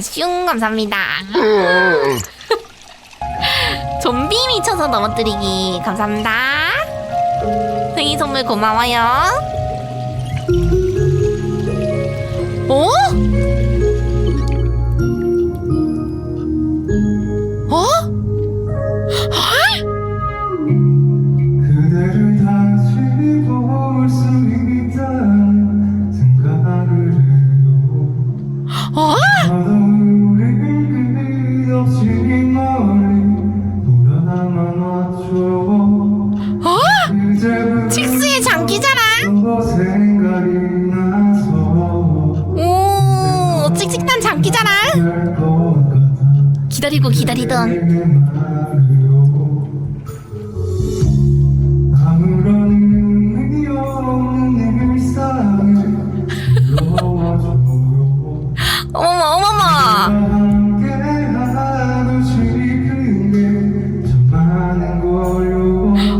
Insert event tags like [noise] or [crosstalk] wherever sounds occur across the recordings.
아슝 감사합니다. [laughs] 좀비 미쳐서 넘어뜨리기 감사합니다. 생일 선물 고마워요. 어? 없는 일상에 들어와줘요 어머머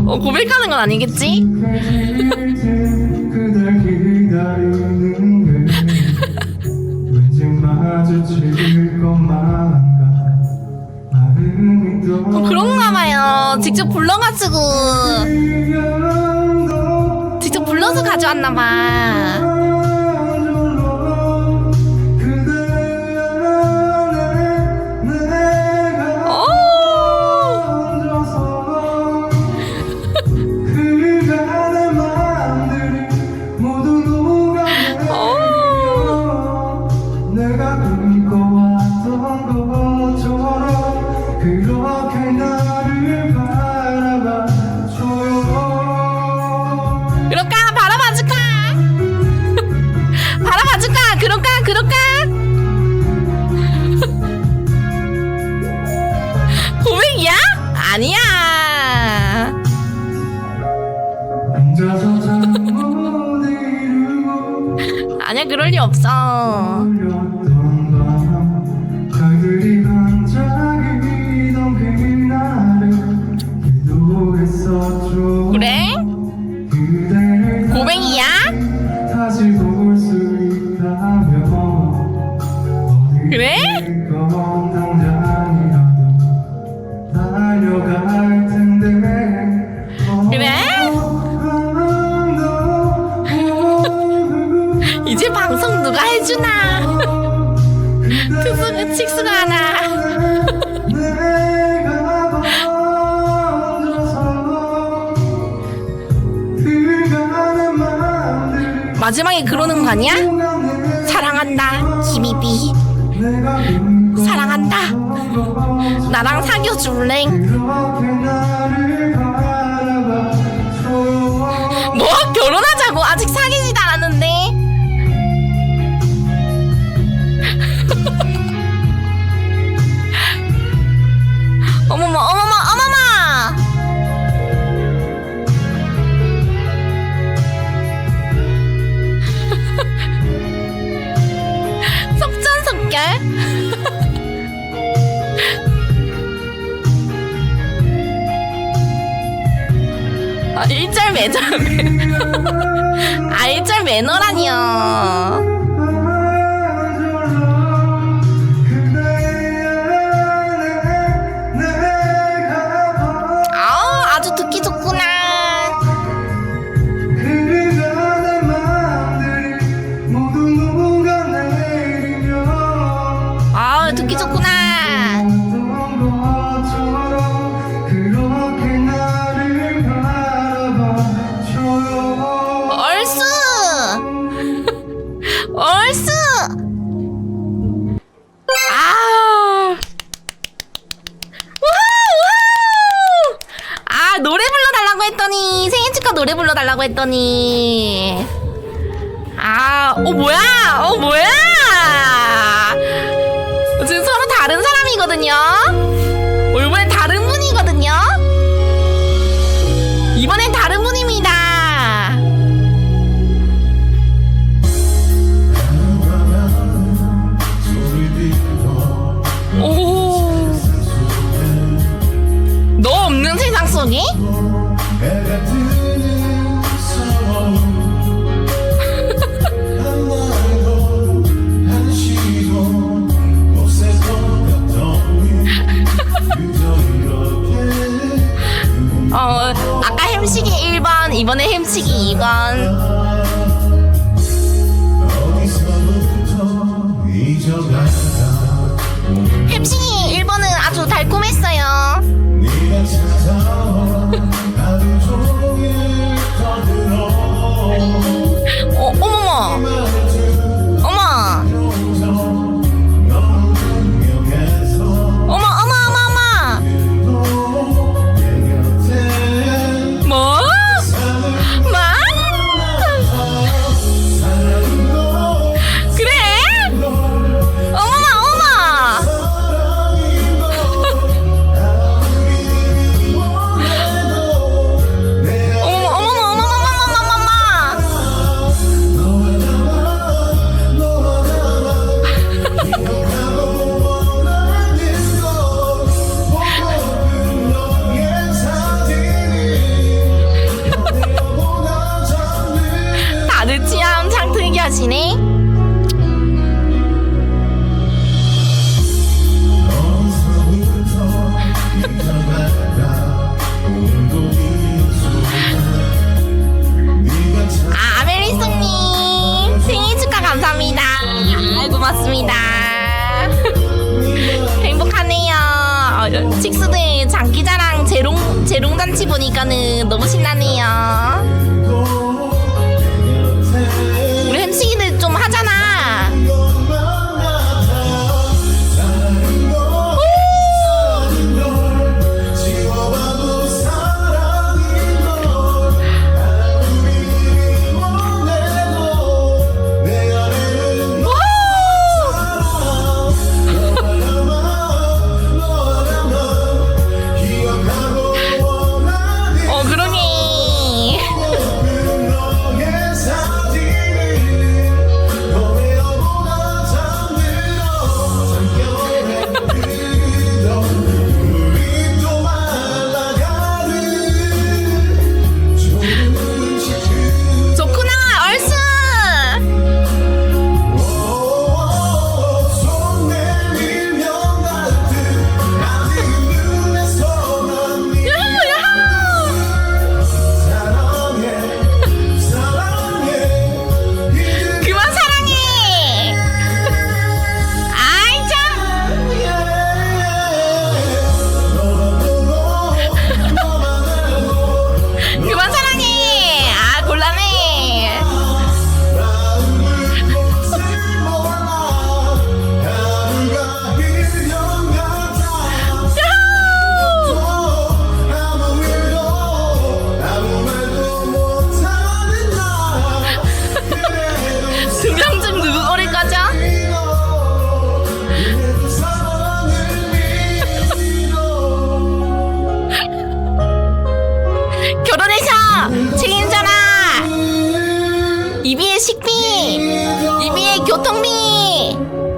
어, 고백하는 건 아니겠지? [laughs] 어, 그런가 봐요. 직접 불러가지고. 직접 불러서 가져왔나 봐 리 없어 그래? 어디 그래? 칙수가 하나 [laughs] 마지막에 그러는 거 아니야? 사랑한다 김희비 사랑한다. 나랑 사귀어 줄래? 매저 아 일절 매너라니요 얼쑤 아 우후! 아 노래 불러달라고 했더니 생일 축하 노래 불러달라고 했더니. 아 어 뭐야? 어 뭐야? 지금 서로 다른 사람이거든요 거네? [laughs] 어, 아까 햄식이 1번, 이번에 햄식이 2번. 햄식이 1번은 아주 달콤했어요. biggest result 맙습니다. [laughs] 행복하네요. 어, 칙스들 장기자랑 재롱 재롱 잔치 보니까는 너무 신나네요.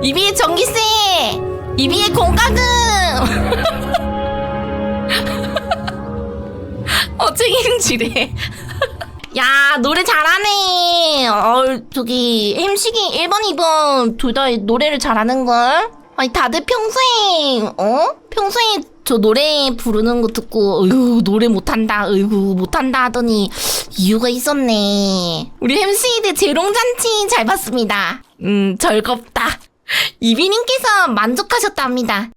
이비의 전기세, 이비의 공과금. [laughs] 어 책임지래. [laughs] 야 노래 잘하네. 어 저기 햄식이 1번 2번 둘 다 노래를 잘하는 걸. 아니 다들 평소에 어 평소에 저 노래 부르는 거 듣고 어휴 노래 못한다 어휴 못한다 하더니 이유가 있었네. 우리 햄식이들 재롱잔치 잘 봤습니다. 음 즐겁다. 이비님께서 만족하셨답니다.